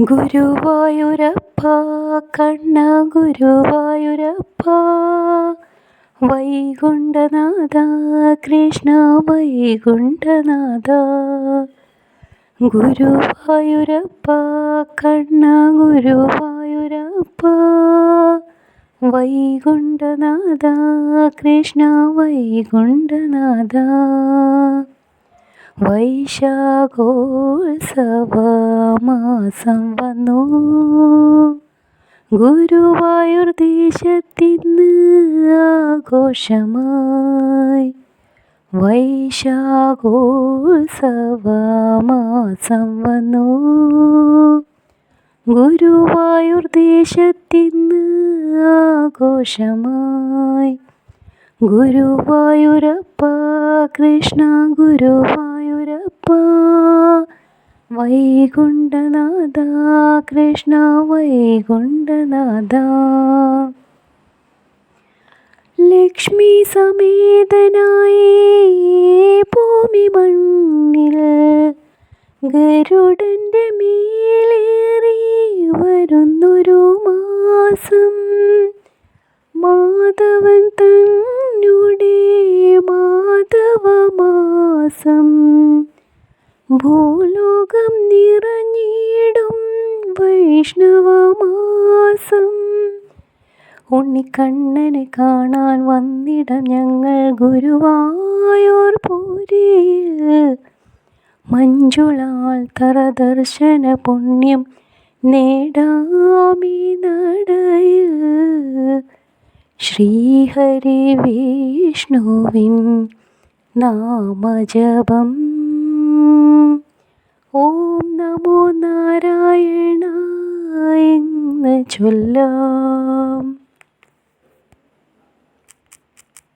ഗുരുവായൂരപ്പ കണ്ണ ഗുരുവായൂരപ്പ. വൈകുണ്ഠനാഥ കൃഷ്ണ വൈകുണ്ഠനാഥ. ഗുരുവായൂരപ്പ കണ്ണ ഗുരുവായൂരപ്പ. വൈകുണ്ഠനാഥ കൃഷ്ണ വൈകുണ്ഠനാഥ. വൈശാഖോത്സവമാസം വന്നു. ഗുരുവായൂർ ദേശത്തിന്ന് ആഘോഷമായി. വൈശാഖോത്സവമാസം വന്നു. ഗുരുവായൂർ ദേശത്തിന്ന് ആഘോഷമായി. ഗുരുവായൂരപ്പ കൃഷ്ണ ഗുരുവായൂരപ്പ വൈകുണ്ഠനാഥ കൃഷ്ണ വൈകുണ്ഠനാഥ. ലക്ഷ്മി സമേതനായി ഭൂമി മണ്ണിൽ ഗരുഡന്റെ മേലേറി വരുന്നൊരു മാസം. മാധവൻ തന്നുടെ ഭൂലോകം നിറഞ്ഞിടും വൈഷ്ണവമാസം. ഉണ്ണിക്കണ്ണനെ കാണാൻ വന്നിടം ഞങ്ങൾ ഗുരുവായൂർ പൂരിയിൽ. മഞ്ജുളാൽ തറദർശന പുണ്യം നേടാമി നടയിൽ. ശ്രീഹരി വിഷ്ണുവിൻ നാമജപം. ഓം നമോ നാരായണ എന്ന് ചൊല്ലാം.